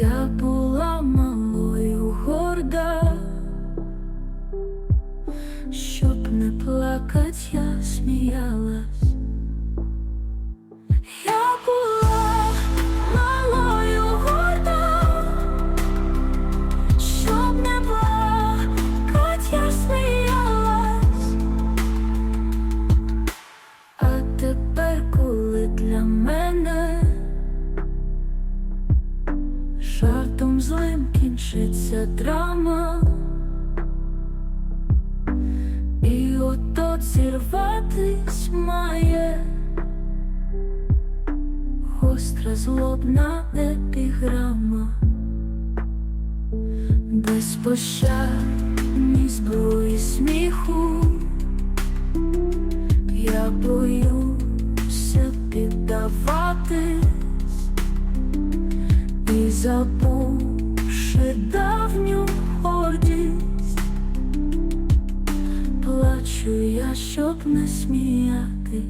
Я була малою горда, щоб не плакать, я сміялась. Жартом злим кінчиться драма, і ото зірватись має. Гостра злобна епіграма, без пощад, ні зброї сміху. Я боюся піддаватись. І плачу я, щоб не сміятись.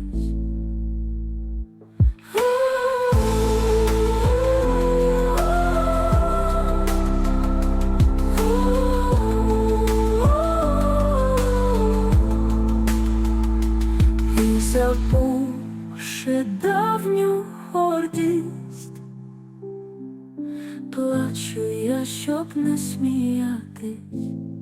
І давню гордість, плачу я, щоб не сміятись.